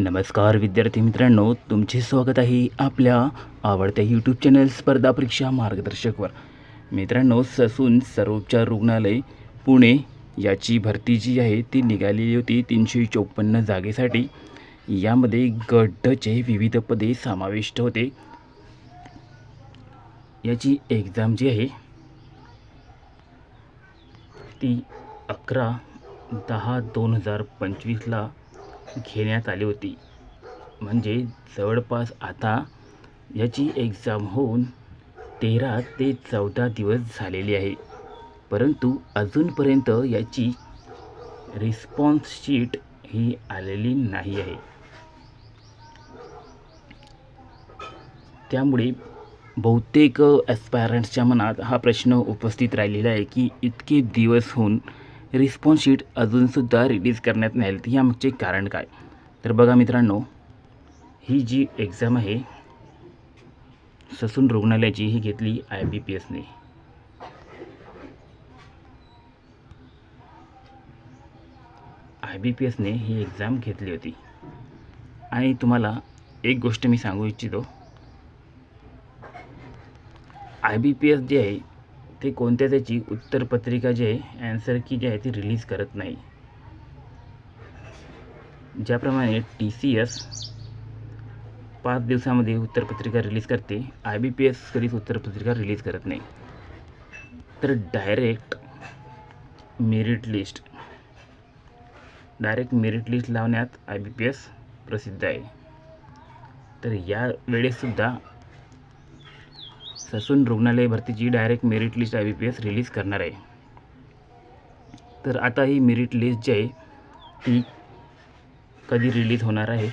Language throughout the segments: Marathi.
नमस्कार विद्यार्थी मित्रांनो. तुमचे स्वागत आहे आपल्या आवडत्या यूट्यूब चॅनल स्पर्धा परीक्षा मार्गदर्शकवर. मित्रांनो ससून सर्वोपचार रुग्णालय पुणे याची भरती जी आहे ती निघालेली होती तीनशे चोपन्न जागेसाठी. यामध्ये गड्डचे विविध पदे समाविष्ट होते. याची एक्झाम जी आहे ती अकरा दहा दोन हजार पंचवीसला घेण्यात आली होती. म्हणजे जवळपास आता याची एक्झाम होऊन तेरा ते चौदा दिवस झालेली आहे. परंतु अजूनपर्यंत याची रिस्पॉन्स शीट ही आलेली नाही आहे. त्यामुळे बहुतेक ॲस्पायरंट्सच्या मनात हा प्रश्न उपस्थित राहिलेला आहे की इतके दिवस होऊन रिस्पॉन्स शीट अजूनसुद्धा रिलीज करण्यात नाही आली. यामागचे कारण काय? तर बघा मित्रांनो ही जी एक्झाम आहे ससून रुग्णालयाची ही घेतली आय बी पी एसने आय बी पी एसने ही एक्झाम घेतली होती. आणि तुम्हाला एक गोष्ट मी सांगू इच्छितो. आय बी पी एस जे आहे ते कोणत्या त्याची उत्तरपत्रिका जी आहे ॲन्सर की जी आहे ती रिलीज करत नाही. ज्याप्रमाणे टी सी एस पाच दिवसामध्ये उत्तरपत्रिका रिलीज करते आय बी पी एस कधीच उत्तरपत्रिका रिलीज करत नाही. तर direct merit list direct merit list लावण्यात आय बी पी एस प्रसिद्ध आहे. तर या वेळेससुद्धा ससून रुग्णालय भरतीची direct merit list I B P S release करणार आहे. तर आता ही मेरिट लिस्ट जी आहे ती कधी रिलीज होणार आहे?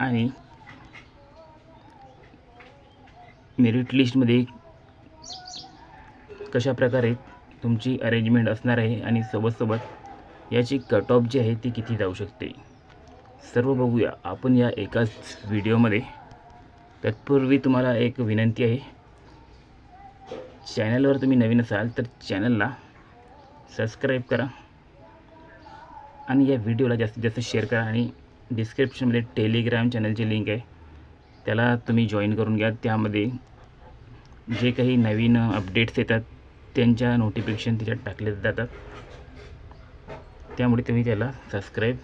आणि मेरिट लिस्टमध्ये कशा प्रकारे तुमची अरेंजमेंट असणार आहे आणि सोबत याची कट ऑफ जी आहे ती किती जाऊ शकते? सर्व बघूया. आपण या एकाच व्हिडिओमध्ये तत्पूर्वी तुम्हाला एक विनंती आहे. चॅनलवर तुम्ही नवीन असाल तर चॅनलला सबस्क्राईब करा आणि या व्हिडिओला जास्तीत जास्त शेअर करा आणि डिस्क्रिप्शनमध्ये टेलिग्राम चॅनलची लिंक आहे. त्याला तुम्ही जॉईन करून घ्या. त्यामध्ये जे काही नवीन अपडेट्स येतात त्यांच्या नोटिफिकेशन त्याच्यात टाकले जातात. त्यामुळे तुम्ही त्याला सबस्क्राईब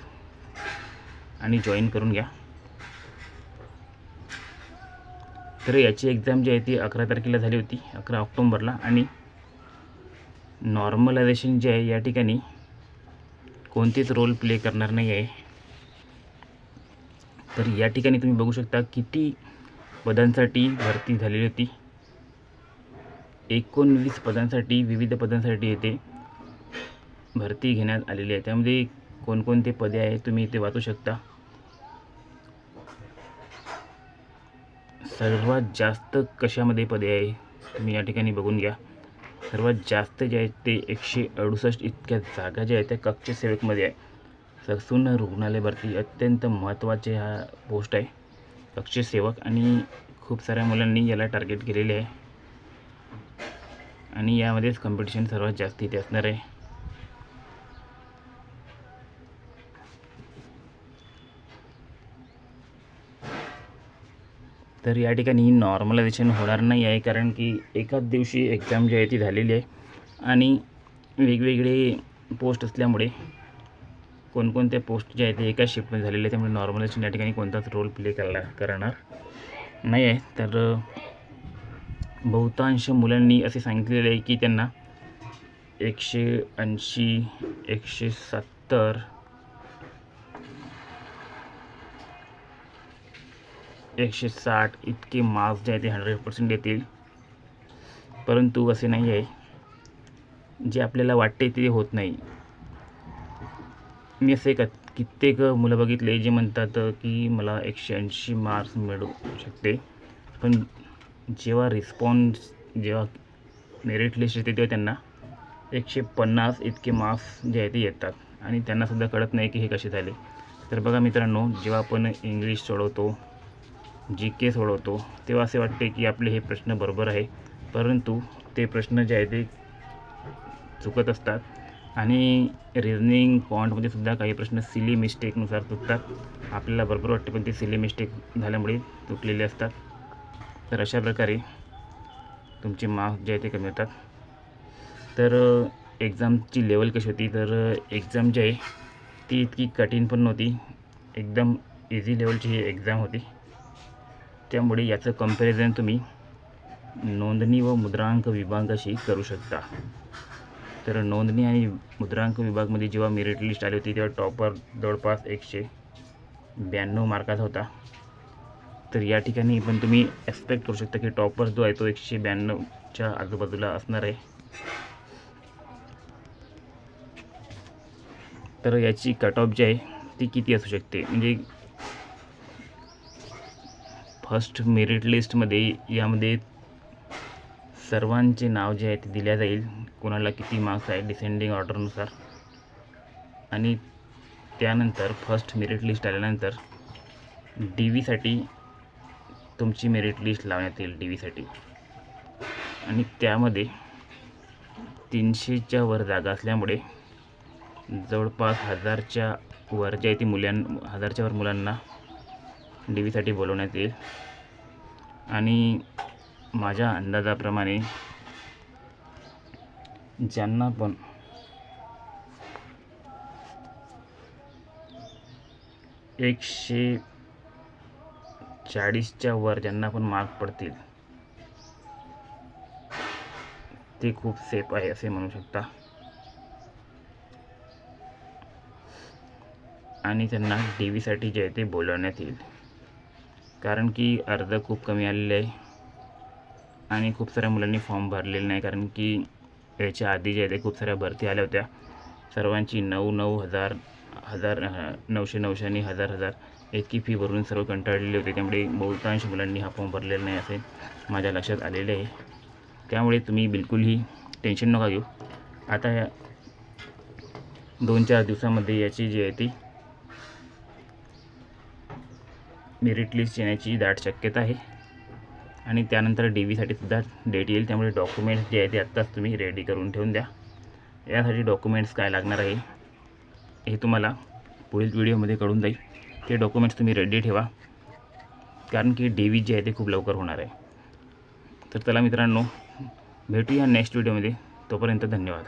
आणि जॉईन करून घ्या. तर याची एक्झाम जी आहे ती अकरा तारखेला झाली होती अकरा ऑक्टोंबरला. आणि नॉर्मलायझेशन जे आहे या ठिकाणी कोणतेच रोल प्ले करणार नाही आहे. तर या ठिकाणी तुम्ही बघू शकता किती पदांसाठी भरती झालेली होती. एकोणवीस पदांसाठी विविध पदांसाठी येथे भरती घेण्यात आलेली आहे. त्यामध्ये कोणकोणते पदे आहे तुम्ही इथे वाचू शकता. सर्वात जास्त कशामध्ये पदे आहे? तुम्ही या ठिकाणी बघून घ्या. सर्वात जास्त जे आहेत ते एकशे अडुसष्ट इतक्या जागा ज्या आहेत त्या कक्ष सेवकमध्ये आहे. ससून रुग्णालय भरती अत्यंत महत्त्वाचे हा पोस्ट आहे. कक्ष सेवक आणि खूप साऱ्या मुलांनी याला टार्गेट केलेले आहे. आणि यामध्येच कॉम्पिटिशन सर्वात जास्त इथे असणार आहे. तर या ठिकाणी नॉर्मलायझेशन होणार नाही आहे कारण की एकाच दिवशी एक्झाम जी आहे ती झालेली आहे. आणि वेगवेगळे पोस्ट असल्यामुळे कोणकोणत्या पोस्ट जे आहेत ते एकाच शिफ्टमध्ये झालेले आहे त्यामुळे नॉर्मलायझेशन या ठिकाणी कोणताच रोल प्ले करणार करणार नाही आहे. तर बहुतांश मुलांनी असे सांगितलेले आहे की त्यांना एकशे ऐंशी एकशे सत्तर एकशे साठ इतके मार्क्स जे आहे ते हंड्रेड पर्सेंट येतील परंतु असे नाही आहे. जे आपल्याला वाटते ते होत नाही. मी असे क कित्येक मुलं बघितले जे म्हणतात की मला एकशे ऐंशी मार्क्स मिळू शकते. पण जेव्हा रिस्पॉन्स जेव्हा मेरिट लिस्ट येते तेव्हा त्यांना एकशे पन्नास इतके मार्क्स जे आहे ते येतात. आणि त्यांनासुद्धा कळत नाही की हे कसे झाले. तर बघा मित्रांनो जेव्हा आपण इंग्लिश सोडवतो जी के सोडवतो तेव्हा असे वाटते की आपले हे प्रश्न बरोबर आहे. परंतु ते प्रश्न जे आहे ते चुकत असतात आणि रिझनिंग पॉईंटमध्ये सुद्धा काही प्रश्न सिली मिस्टेकनुसार चुकतात. आपल्याला बरोबर वाटते पण ते सिली मिस्टेक झाल्यामुळे चुकलेले असतात. तर अशा प्रकारे तुमचे मार्क्स जे आहे ते कमी होतात. तर एक्झामची लेवल कशी होती? तर एक्झाम जी आहे ती इतकी कठीण पण नव्हती. एकदम इझी लेवलची ही एक्झाम होती. त्यामुळे याचं कंपॅरिझन तुम्ही नोंदणी व मुद्रांक विभागाशी करू शकता. तर नोंदणी आणि मुद्रांक विभागमध्ये जेव्हा मेरिट लिस्ट आली होती तेव्हा टॉपर जवळपास एकशे ब्याण्णव मार्काचा होता. तर या ठिकाणी पण तुम्ही एक्सपेक्ट करू शकता की टॉपर जो आहे तो एकशे ब्याण्णवच्या आजूबाजूला असणार आहे. तर याची कट ऑफ जी आहे ती किती असू शकते? म्हणजे फर्स्ट मेरिट लिस्टमध्ये यामध्ये सर्वांचे नाव जे आहे ते दिल्या जाईल. कोणाला किती मार्क्स आहे डिसेंडिंग ऑर्डरनुसार आणि त्यानंतर फर्स्ट मेरिट लिस्ट आल्यानंतर डी व्हीसाठी तुमची मेरिट लिस्ट लावण्यात येईल डी व्हीसाठी आणि त्यामध्ये तीनशेच्या वर जागा असल्यामुळे जवळपास हजारच्या वर जे आहे ती मुलां हजारच्या वर मुलांना डी व्हीसाठी बोलवण्यात येईल. आणि माझ्या अंदाजाप्रमाणे ज्यांना पण एकशे चाळीसच्या वर ज्यांना पण मार्क पडतील ते खूप सेफ आहे असे म्हणू शकता. आणि त्यांना डी व्हीसाठी जे आहे ते बोलवण्यात येईल. कारण की अर्ज खूप कमी आलेले आहे. आणि खूप साऱ्या मुलांनी फॉर्म भरलेले नाही. कारण की याच्या आधी जे आहे ते खूप साऱ्या भरती आल्या होत्या. सर्वांची नऊ नऊ हजार हजार नऊशे नऊशे आणि हजार हजार इतकी फी भरून सर्व कंटाळलेले होते. त्यामुळे बहुतांश मुलांनी हा फॉर्म भरलेला नाही असे माझ्या लक्षात आलेले आहे. त्यामुळे तुम्ही बिलकुलही टेन्शन नका घेऊ. आता या दोन चार दिवसामध्ये याची जी आहे ती मेरिट लिस्ट येण्याची दाट शक्यता आहे. आणि त्यानंतर डी व्हीसाठी सुद्धा डेट येईल. त्यामुळे डॉक्युमेंट्स जे आहे ते आत्ताच तुम्ही रेडी करून ठेवून द्या. यासाठी डॉक्युमेंट्स काय लागणार आहे हे तुम्हाला पुढील व्हिडिओमध्ये कळून जाईल. ते डॉक्युमेंट्स तुम्ही रेडी ठेवा. कारण की डी व्ही जे आहे ते खूप लवकर होणार आहे. तर चला मित्रांनो भेटूया नेक्स्ट व्हिडिओमध्ये तोपर्यंत धन्यवाद.